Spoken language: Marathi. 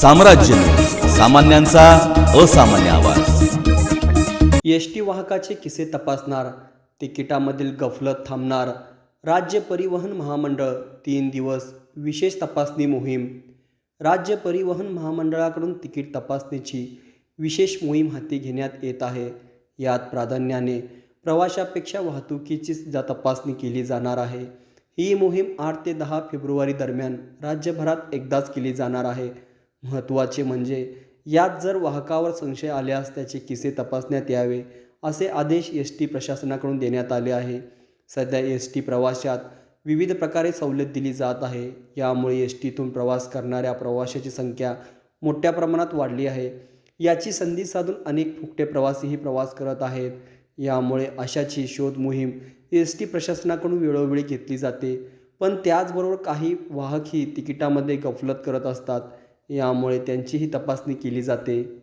साम्राज्य सामान्यांचा असामान्य आवाज. एस टी वाहकाचे किस्से तपासणार तिकिटामधील गफलत थांबणार राज्य परिवहन महामंडळ तीन दिवस विशेष तपासणी मोहीम. राज्य परिवहन महामंडळाकडून तिकीट तपासणीची विशेष मोहीम हाती घेण्यात येत आहे. यात प्राधान्याने प्रवाशापेक्षा वाहतुकीची जा तपासणी केली जाणार आहे. ही मोहीम आठ ते दहा फेब्रुवारी दरम्यान राज्यभरात एकदाच केली जाणार आहे. महत्त्वाचे म्हणजे यात जर वाहकावर संशय आल्यास त्याचे किस्से तपासण्यात यावे असे आदेश एस टी प्रशासनाकडून देण्यात आले आहे. सध्या एस टी प्रवाशात विविध प्रकारे सवलत दिली जात आहे. यामुळे एस टीतून प्रवास करणाऱ्या प्रवाशाची संख्या मोठ्या प्रमाणात वाढली आहे. याची संधी साधून अनेक फुकटे प्रवासीही प्रवास करत आहेत. यामुळे अशाची शोध मोहीम एस टी प्रशासनाकडून वेळोवेळी घेतली जाते. पण त्याचबरोबर काही वाहकही तिकिटामध्ये गफलत करत असतात. यामुळे त्यांचीही तपासणी केली जाते.